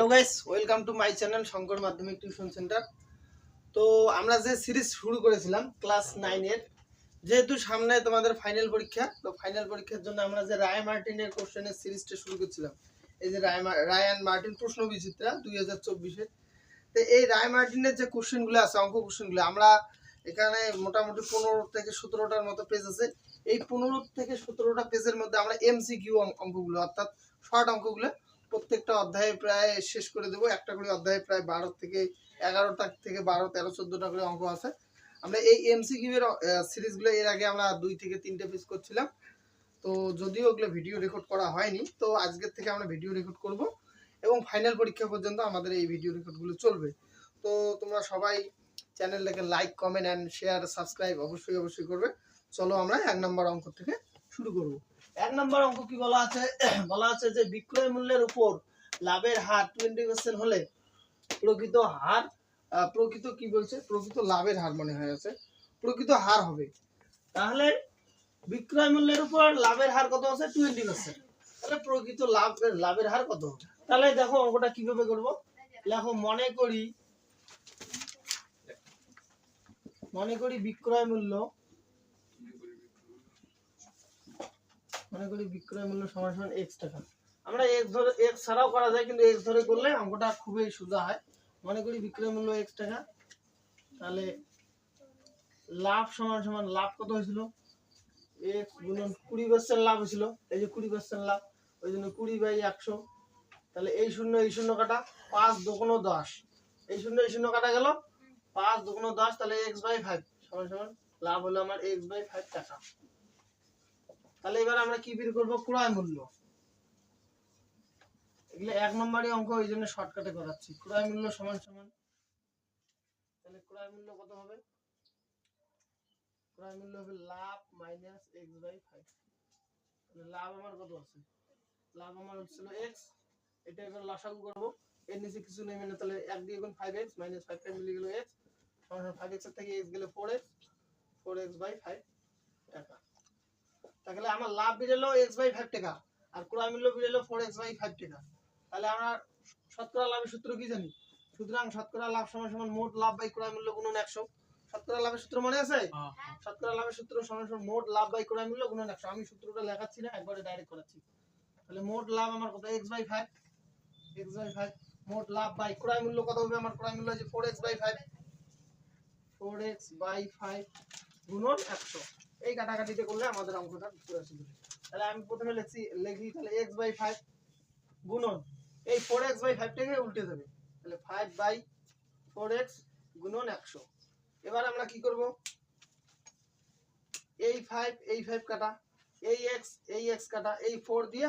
Hello guys welcome to my channel Shankar মাধ্যমিক tuition centre তো আমরা যে সিরিজ শুরু করেছিলাম ক্লাস নাইনের যেহেতু সামনে তোমাদের ফাইনাল পরীক্ষা, তো ফাইনাল পরীক্ষার জন্য আমরা যে রায় মার্টিনের কোশ্চেনের সিরিজটা শুরু করছিলাম, এই যে রায় রায়ান মার্টিন প্রশ্ন বিচিত্রা দুই হাজার চব্বিশে তো এই রায় মার্টিনের যে কোশ্চেনগুলো আছে, অঙ্ক কোশ্চেনগুলো আমরা এখানে মোটামুটি পনেরো থেকে সতেরোটার মতো পেজ আছে। এই পনেরো থেকে সতেরোটা পেজের মধ্যে আমরা এমসিকিউ অঙ্কগুলো, অর্থাৎ শর্ট অঙ্কগুলো প্রত্যেকটা অধ্যায়ে প্রায় শেষ করে দেবো। একটা করে অধ্যায়ে প্রায় বারো থেকে এগারোটা থেকে বারো, তেরো, চোদ্দোটা করে অঙ্ক আছে। আমরা এই এমসিকিউ এর সিরিজগুলো এর আগে আমরা দুই থেকে তিনটে পিস করছিলাম। তো যদিও ওগুলো ভিডিও রেকর্ড করা হয়নি, তো আজকের থেকে আমরা ভিডিও রেকর্ড করব এবং ফাইনাল পরীক্ষা পর্যন্ত আমাদের এই ভিডিও রেকর্ডগুলো চলবে। তো তোমরা সবাই চ্যানেলটাকে like comment and share subscribe অবশ্যই অবশ্যই করবে। চলো আমরা এক নম্বর অঙ্ক থেকে শুরু করব। এক নম্বর অঙ্ক কি বলা আছে? বলা আছে যে বিক্রয় মূল্যের উপর লাভের হার টোয়েন্টি পার্সেন্ট হলে প্রকৃত হার প্রকৃত কি বলছে? প্রকৃত লাভের হার মনে হয় আছে। প্রকৃত হার হবে। তাহলে বিক্রয় মূল্যের উপর লাভের হার কত আছে? টোয়েন্টি পার্সেন্ট তাহলে প্রকৃত লাভ, লাভের হার কত তাহলে দেখো অঙ্কটা কীভাবে করব। দেখো, মনে করি মনে করি বিক্রয় মূল্য মনে করি বিক্রয় মূল্য সমান সমান এক্স টাকা। আমরা এক্স ধরে এক্স ছাড়াও করা যায়, কিন্তু এক্স ধরে করলে অঙ্কটা খুবই সোজা হয়। মনে করি বিক্রয় মূল্য এক্স টাকা। তাহলে লাভ সমান সমান লাভ কত হয়েছিল? এক্স গুণন কুড়ি পার্সেন্ট লাভ হয়েছিল। এই যে কুড়ি পার্সেন্ট লাভ, ওই জন্য কুড়ি বাই একশো। তাহলে এই শূন্য এই শূন্য কাটা পাঁচ দুগুণ দশ। এই শূন্য এই শূন্য কাটা গেল পাঁচ দুগুণ দশ, তাহলে এক্স বাই ফাইভ সমান সমান লাভ হলো আমার এক্স বাই ফাইভ টাকা। তাহলে এবার আমরা কি বের করব? ক্রয় মূল্য। এগুলো এক নম্বরই অঙ্ক, ওই জন্য শর্টকাটে করাচ্ছি। ক্রয় মূল্য সমান সমান। তাহলে ক্রয় মূল্য কত হবে? ক্রয় মূল্য হবে লাভ মাইনাস এক্স বাই ফাইভ তাহলে লাভ আমার কত আছে? লাভ আমার হচ্ছিল এক্স এটা এবার লসাগু করব। এর নিচে কিছু নেই মানে তাহলে এক দিয়ে গুণ five X minus five time মিলে গেল এক্স ফাইভ এক্সের থেকে এক্স গেলে four X four X by five টাকা তাহলে আমার লাভ বেরোলো এক্স বাই ফাইভ টাকা আর ক্রয় মূল্য বেরোলো ফোর এক্স বাই ফাইভ টাকা। তাহলে আমরা শতকরা লাভের সূত্র কি জানি? সুতরাং শতকরা লাভ সমান সমান মোট লাভ বাই ক্রয় মূল্য গুণন একশো। শতকরা লাভের সূত্র মনে আছে? শতকরা লাভের সূত্র সমান সমান মোট লাভ বাই ক্রয় মূল্য গুণন একশো। আমি সূত্রটা লেখাচ্ছি না একবারে ডাইরেক্ট করাচ্ছি। তাহলে মোট লাভ আমার কত? X by five X by five মোট লাভ বাই ক্রয় মূল্য কত হবে? আমার ক্রয় মূল্য হচ্ছে four X by five four X by five গুণন একশো। এই কাটাকাটিতে করলে আমাদের অঙ্কটা পুরো শুধু তাহলে আমি প্রথমে লিখছি, লিখি, তাহলে এক্স বাই ফাইভ গুণন। এই ফোর এক্স বাই উল্টে দেবে। তাহলে ফাইভ বাই ফোর এক্স গুণন একশো। এবার আমরা কি করব? এই ফাইভ এই ফাইভ কাটা, এই এক্স এই এক্স কাটা, এই ফোর দিয়ে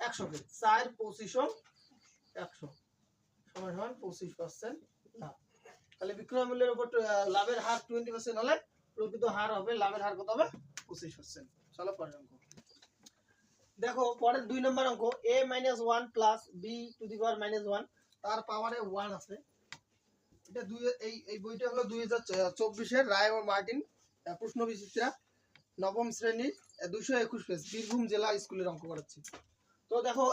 একশোকে চার পঁচিশন একশো। সমান সমান পঁচিশ পার্সেন্ট লাভ। তাহলে বিক্রয় মূল্যের উপর লাভের হার টোয়েন্টি পার্সেন্ট হলে প্রকৃত হার হবে, লাভের হার কত হবে? পঁচিশ পার্সেন্ট চলো পরের অঙ্ক। দেখো, পরের দুই নম্বর অঙ্ক A minus one plus B to the power minus one তার পাওয়ারে ওয়ান আছে। এটা দুই, এই এই বইটা হলো দুই হাজার চব্বিশের রায় ও মার্টিন প্রশ্ন বিচিত্রা নবম শ্রেণির দুশো একুশ পেজ বীরভূম জেলা স্কুলের অঙ্ক করাচ্ছি। তো দেখো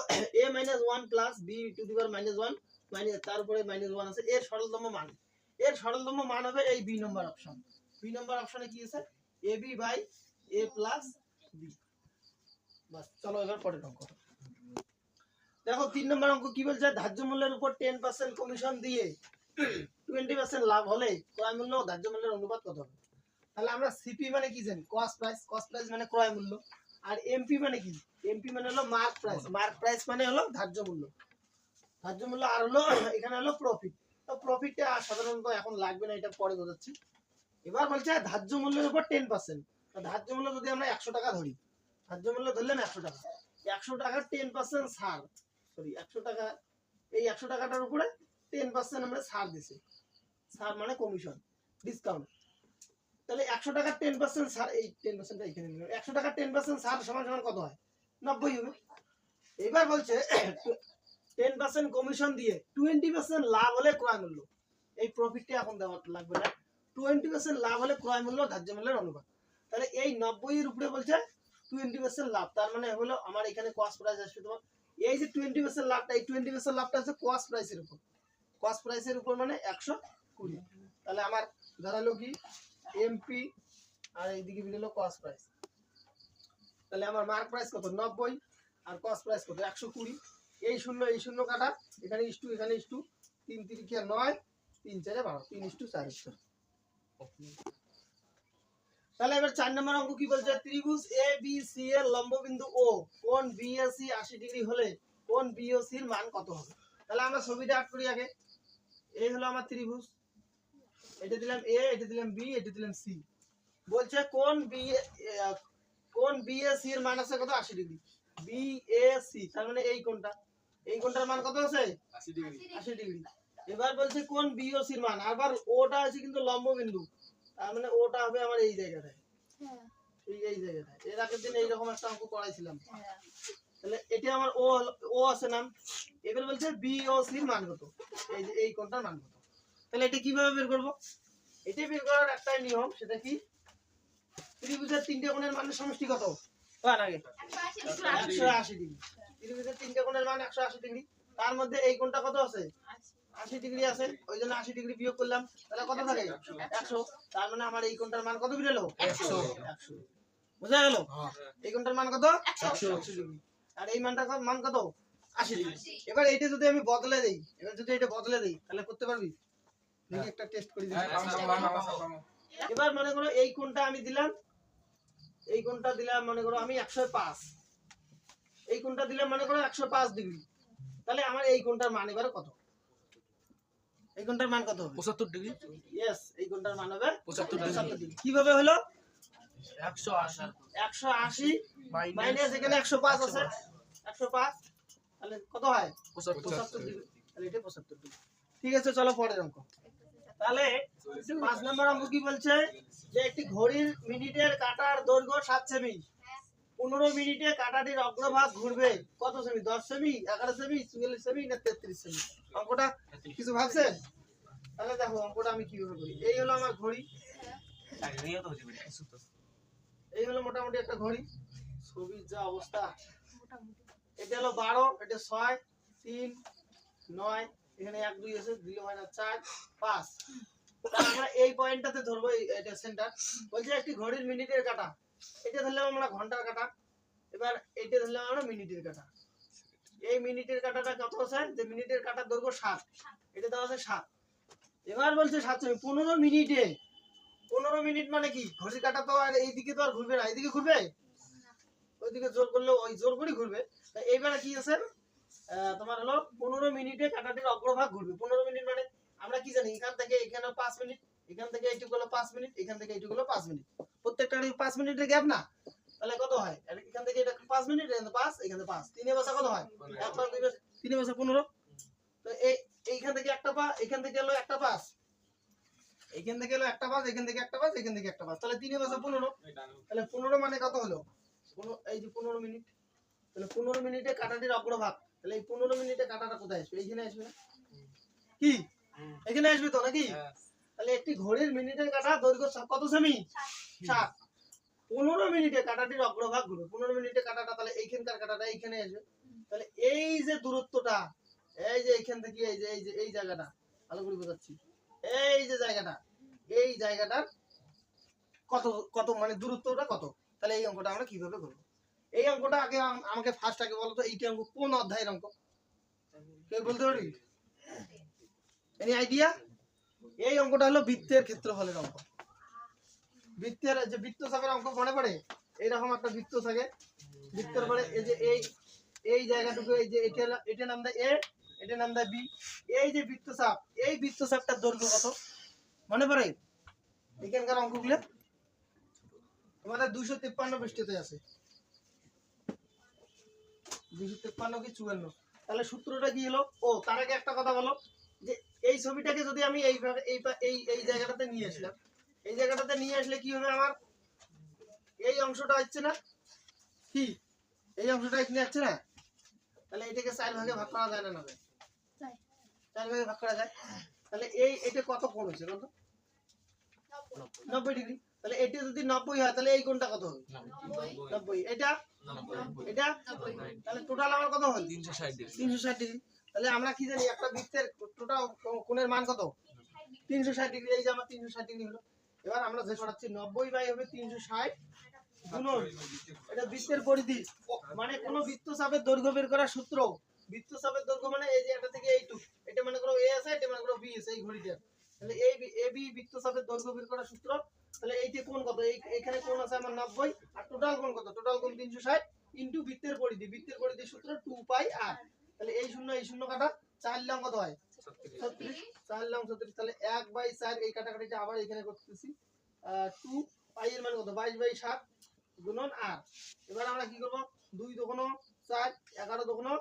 A minus one plus B to the power minus one minus তারপরে মাইনাস ওয়ান আছে। এর সরলতম মান। এর সরলতম মান হবে এই বি নম্বর অপশন বি নম্বর অপশনে কি আছে? A B by A plus B বাস, চলো এবার পরের অঙ্ক। দেখো, তিন নম্বর অঙ্ক কি বলছে? ধার্য মূল্যের উপর টেন পার্সেন্ট কমিশন দিয়ে টোয়েন্টি পার্সেন্ট লাভ হলে ক্রয় মূল্য ধার্য মূল্যের অনুপাত কত হবে? তাহলে আমরা সিপি মানে কি জানি? কস্ট প্রাইস কস্ট প্রাইস মানে ক্রয় মূল্য। আর এমপি মানে কি? এমপি মানে হলো মার্ক প্রাইস মার্ক প্রাইস মানে হলো ধার্য মূল্য। ধার্য মূল্য আর হলো, এখানে হলো প্রফিট তো প্রফিটটা সাধারণত এখন লাগবে না, এটা পরে বোঝাচ্ছি। এবার বলছে ধার্য মূল্যের উপর টেন পার্সেন্ট ধার্য মূল্য যদি আমরা একশো টাকা ধরি, ধার্য মূল্য ধরলেন একশো টাকা। একশো টাকার টেন পার্সেন্ট ছাড় সরি একশো টাকা, এই একশো টাকাটার উপরে টেন পার্সেন্ট আমরা ছাড় দিছি। ছাড় মানে কমিশন ডিসকাউন্ট তাহলে একশো টাকার টেন পার্সেন্ট ছাড়, এই টেন পার্সেন্টটা এখানে নিলাম। একশো টাকার টেন পার্সেন্ট ছাড় সমান সমান কত হয়? নব্বই হবে এবার বলছে টেন পার্সেন্ট কমিশন দিয়ে টোয়েন্টি পার্সেন্ট লাভ হলে ক্রয় মূল্য। এই প্রফিটটা এখন দেওয়া লাগবে না। টোয়েন্টি পার্সেন্ট লাভ হলে ক্রয় মূল্য ধার্য মূল্যের অনুপাত। তাহলে এই নব্বই এর উপরে বলছে টোয়েন্টি পার্সেন্ট লাভ, তার মানে হলো আমার এখানে কস্ট প্রাইস আসবে তোমার। এই যে টোয়েন্টি পার্সেন্ট লাভটা, এই টোয়েন্টি পার্সেন্ট লাভটা হচ্ছে কস্ট প্রাইসের উপর। কস্ট প্রাইসের উপর মানে একশো কুড়ি। তাহলে আমার ধরালো কি? এমপি আর এইদিকে বেরোলো কস্ট প্রাইস তাহলে আমার মার্ক প্রাইস কত? নব্বই। আর কস্ট প্রাইস কত? একশো কুড়ি। এই শূন্য এই শূন্য কাটা। এখানে ইস্টু এখানে ইস্টু তিন তিরিখে নয়। তিন চারে বারো। তিন ইস্টু চার ইস্টু তাহলে এবার চার নম্বর অঙ্ক কি বলছে? ত্রিভুজ এ বি সি এর লম্ববিন্দু ও কোন বি এ সি আশি ডিগ্রি হলে কোন বি ও সি এর মান কত হবে? তাহলে আমরা ছবিটা আট করি আগে। এই হলো আমার ত্রিভুজ। এটা দিলাম এ এটা দিলাম বি এটা দিলাম সি বলছে কোন বি কোন বি এ সি এর মান আছে কত? আশি ডিগ্রি। বি এ সি তার মানে এই কোনটা এই কোনটার মান কত আছে? আশি ডিগ্রি। এবার বলছে কোন বি ও সির মান? আবার ওটা আছে কিন্তু লম্ব বিন্দু তার মানে ওটা হবে আমার এই জায়গাটায়। এই এই জায়গাটায়। এর আগের দিন এইরকম একটা অঙ্ক করাইছিলাম। তাহলে এটা আমার ও ও আছে নাম। এবার বলছে বি ও সির মান কত? এই যে এই কোনটার মান কত? তাহলে এটা কীভাবে বের করব? এটা বের করার একটাই নিয়ম সেটা কি? ত্রিভুজের তিনটে কোণের মানের সমষ্টি কত? একশো আশি ডিগ্রি। ত্রিভুজের তিনটে কোণের মান একশো আশি ডিগ্রি। তার মধ্যে এই কোণটা কত আছে? আশি ডিগ্রি আছে ওই জন্য আশি ডিগ্রি বিয়োগ করলাম। তাহলে কত থাকে? একশো। তার মানে আমার এই কোণটার মান কত বেরোলো? একশো। বোঝা গেল? এই কোণটার মান কত? একশো। ডিগ্রি। আর এই মানটা কত- মান কত? আশি ডিগ্রি। এবার এইটা যদি আমি বদলে দেই এবার যদি এটা বদলে দেই তাহলে করতে পারবি? দেখি একটা টেস্ট করে দিই এবার মনে করো এই কোণটা আমি দিলাম এই কোণটা দিলাম মনে করো আমি একশো পাঁচ। এই কোণটা দিলাম মনে করো একশো পাঁচ ডিগ্রি। তাহলে আমার এই কোণটার মান এবারে কত? এই কোণটার মান কত হবে? পঁচাত্তর ডিগ্রি। ইয়েস এই কোণটার মান হবে পঁচাত্তর ডিগ্রি। কীভাবে হলো? একশো আশি। একশো আশি মাইনাস মাইনাস এখানে একশো পাঁচ আছে। একশো পাঁচ। তাহলে কত হয়? পঁচাত্তর পঁচাত্তর ডিগ্রি। তাহলে এটা পঁচাত্তর ডিগ্রি। ঠিক আছে চলো পরের অঙ্ক। তাহলে পাঁচ নম্বর অঙ্ক কি বলছে? যে একটি ঘড়ির মিনিটের কাটার দৈর্ঘ্য সাত সেমি। পনেরো মিনিটে কাটাটির অগ্রভাগ ঘুরবে। কত সেমি? দশ সেমি? এগারো সেমি? চুয়াল্লিশ সেমি? না তেত্রিশ সেমি? অঙ্কটা কিছু ভাবছেন তাহলে দেখো অঙ্কটা আমি কীভাবে করি। এই হলো আমার ঘড়ি। এই হলো মোটামুটি একটা ঘড়ি। ছবির যা অবস্থা। এটা হলো বারো, এটা ছয়, তিন, নয়, এখানে এক, দুই আছে, দুই না, চার, পাঁচ। আমরা এই পয়েন্টটাতে ধরবো এটা সেন্টার বলছে একটি ঘড়ির মিনিটের কাটা। এটা ধরলাম আমরা ঘণ্টার কাটা। এবার এটা ধরলাম আমরা মিনিটের কাটা। এই মিনিটের কাটাটা কত আছে? যে মিনিটের কাটার দৈর্ঘ্য সাত। এটা দেওয়া আছে সাত। এবার বলছে সাত পনেরো মিনিটে। পনেরো মিনিট মানে কি? ঘড়ির কাটা তো আর এইদিকে তো আর ঘুরবে না। এইদিকে ঘুরবে? ওইদিকে জোর করলে ওই জোর করে ঘুরবে। এইবারে কি আছে? তোমার হলো পনেরো মিনিটে কাটাটির অগ্রভাগ ঘুরবে। পনেরো মিনিট মানে আমরা কি জানি? এখান থেকে এখানে পাঁচ মিনিট, এখান থেকে এইটুকু হলো পাঁচ মিনিট, এখান থেকে এইটুকু হলো পাঁচ মিনিট। প্রত্যেকটা পাঁচ মিনিটের গ্যাপ না? তাহলে কত হয়? এখান থেকে এটা পাঁচ মিনিট এখান পাঁচ এখান পাঁচ। তিনে বসা কত হয়? এক পাঁচ দুই তিনে বসা পনেরো। তো এই এইখান থেকে একটা পা এখান থেকে হলো একটা পাস এইখান থেকে হলো একটা পাস এখান থেকে একটা পাস এখান থেকে একটা পাস তাহলে তিনে বসা পনেরো। তাহলে পনেরো মানে কত হলো? এই যে পনেরো মিনিট। তাহলে পনেরো মিনিটে কাটাটির অগ্রভাগ। তাহলে এই পনেরো মিনিটে কাটাটা কোথায় আসবে? এইখানে আসবে কি? এখানে আসবে তো নাকি? তাহলে একটি ঘড়ির মিনিটের কাটা দৈর্ঘ্য কত সেমি? সাত। পনেরো মিনিটে কাটাটির অগ্রভাগ ঘুরবে পনেরো মিনিটে কাটাটা তাহলে এইখানকার কাটাটা এইখানে আসবে তাহলে এই যে দূরত্বটা এই যে এইখান থেকে এই যে এই যে এই জায়গাটা ভালো করে বোঝাচ্ছি। এই যে জায়গাটা এই জায়গাটার কত কত মানে দূরত্বটা কত? তাহলে এই অঙ্কটা আমরা কীভাবে করব? এই অঙ্কটা আগে আমাকে ফার্স্ট আগে বলো তো এইটা অঙ্ক কোন অধ্যায়ের অঙ্ক? কেউ বলতে পারবি? এনি আইডিয়া এই অঙ্কটা হলো বৃত্তের ক্ষেত্রফলের অঙ্ক। বৃত্তের যে বৃত্ত চাপের অঙ্ক মনে পড়ে? এইরকম একটা বৃত্ত থাকে। বৃত্তের পরে এই যে এই এই জায়গাটুকু, এই যে এটা এটা নাম দেয় এ এটা নাম দেয় বি। এই যে বৃত্তচাপ, এই বৃত্তচাপটার দৈর্ঘ্য কত? মনে পড়ে? এখানকার অঙ্কগুলো? তোমাদের দুশো তিপ্পান্ন পৃষ্ঠতে আছে। দুশো তিপ্পান্ন কি চুয়ান্ন? তাহলে সূত্রটা কি হলো? ও, তার আগে একটা কথা বলো। যে এই ছবিটাকে যদি আমি এইভাবে এই এই এই জায়গাটাতে নিয়ে আসলাম এই জায়গাটাতে নিয়ে আসলে কি হবে আমার? এই অংশটা হচ্ছে না? কি? এই অংশটা এখানে যাচ্ছে না? তাহলে এটাকে চার ভাগে ভাগ করা যায় না না? যায়? চার ভাগে ভাগ করা যায়। তাহলে এই এটা কত কোণ হচ্ছে কত নব্বই ডিগ্রি। তাহলে এটা যদি নব্বই হয় তাহলে এই কোণটা কত হবে? নব্বই। এটা? এটা? তাহলে টোটাল আমার কত হল তিনশো ষাট ডিগ্রি। তিনশো ষাট ডিগ্রি। তাহলে আমরা কি জানি, একটা বৃত্তের টোটাল কোণের মান কত? তিনশো ষাট ডিগ্রি, এই যে আমার তিনশো ষাট ডিগ্রি হলো। এবার আমরা যে সরাচ্ছি, নব্বই বাই হবে তিনশো ষাট বৃত্তের পরিধি। মানে মানে মনে এ বি এ বি সূত্র। তাহলে কোন কত? এখানে কোন আছে আমার নব্বই। আর টোটাল কোন কত? টোটাল কোন তিনশো ষাট ইন্টু বৃত্তের পরিধি। বৃত্তের পরিধি সূত্র টু পাই আর। তাহলে এই শূন্য এই শূন্য কাটা চার লং কত হয়? ছত্রিশ। চার লং ছত্রিশ। তাহলে এক বাই চার এই কাটাকাটিটা আবার এখানে করতেছি। টু পাই এর মানে কত? বাইশ বাই সাত গুণন আর এবার আমরা কি করব? দুই দোকানো চার এগারো দোকানো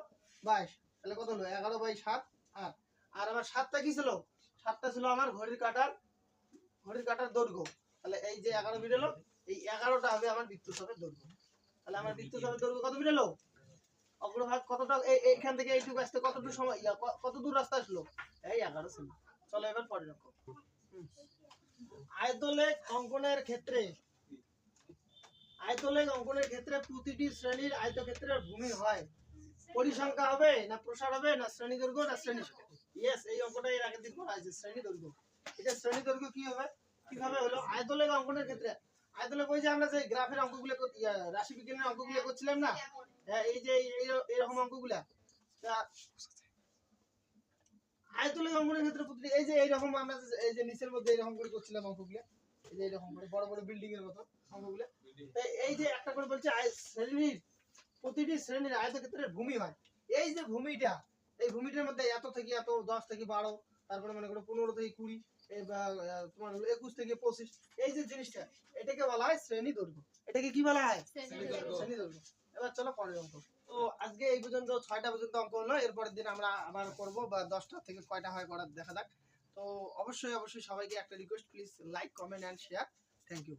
বাইশ। তাহলে কত হলো? এগারো বাই সাত আর আর আমার সাতটা কি ছিল? সাতটা ছিল আমার ঘড়ির কাটার ঘড়ির কাটার দৈর্ঘ্য। তাহলে এই যে এগারো বেরোলো এই এগারোটা হবে আমার বৃত্তচাপের দৈর্ঘ্য। তাহলে আমার বৃত্তচাপের দৈর্ঘ্য কত বেরোলো অগ্রভাগ কতটা এই এইখান থেকে এইটুকু আসতে কতটুকু সময় ইয়া, কত দূর রাস্তা আসলো? এই এগারো ছিল চলো এবার পরে রাখো। আয়তলেখ অঙ্কনের ক্ষেত্রে আয়তলেখ অঙ্কনের ক্ষেত্রে প্রতিটি শ্রেণির আয়তক্ষেত্রের ভূমি হয়। পরিসংখ্যা হবে না প্রসার হবে না শ্রেণি দৈর্ঘ্য না শ্রেণি ইয়েস এই অঙ্কটা এর আগের দিন করা হয়েছে শ্রেণি দৈর্ঘ্য। এটা শ্রেণি দৈর্ঘ্য কি হবে? কীভাবে হলো? আয়তলেখ অঙ্কনের ক্ষেত্রে ওই যে আমরা যে গ্রাফের অঙ্কগুলো কর- রাশি বিজ্ঞানের অঙ্কগুলো করছিলাম না? হ্যাঁ, এই যে এই- এরকম অঙ্কগুলা। অঙ্কনের ক্ষেত্রে প্রতিটি এই যে এইরকম আমরা এই যে নিচের মধ্যে এরকম করে করছিলাম অঙ্কগুলো এই যে এরকম করে বড় বড় বিল্ডিং এর মতো অঙ্কগুলো। এই যে একটা করে বলছে আয়- শ্রেণির প্রতিটি শ্রেণির আয়তক্ষেত্রের ভূমি হয়। এই যে ভূমিটা এই ভূমিটার মধ্যে এত থেকে এত দশ থেকে বারো তারপরে মনে করো পনেরো থেকে কুড়ি তোমার একুশ থেকে পঁচিশ। এই যে জিনিসটা এটাকে বলা হয় শ্রেণি দৈর্ঘ্য। এটাকে কি বলা হয়? শ্রেণি দৈর্ঘ্য। এবার চলো পরের অঙ্ক। তো আজকে এই পর্যন্ত ছয়টা পর্যন্ত অঙ্ক হলো এরপরের দিন আমরা আবার করব বা দশটা থেকে কয়টা হয় করার দেখা যাক। তো অবশ্যই অবশ্যই সবাইকে একটা request please like comment and share thank you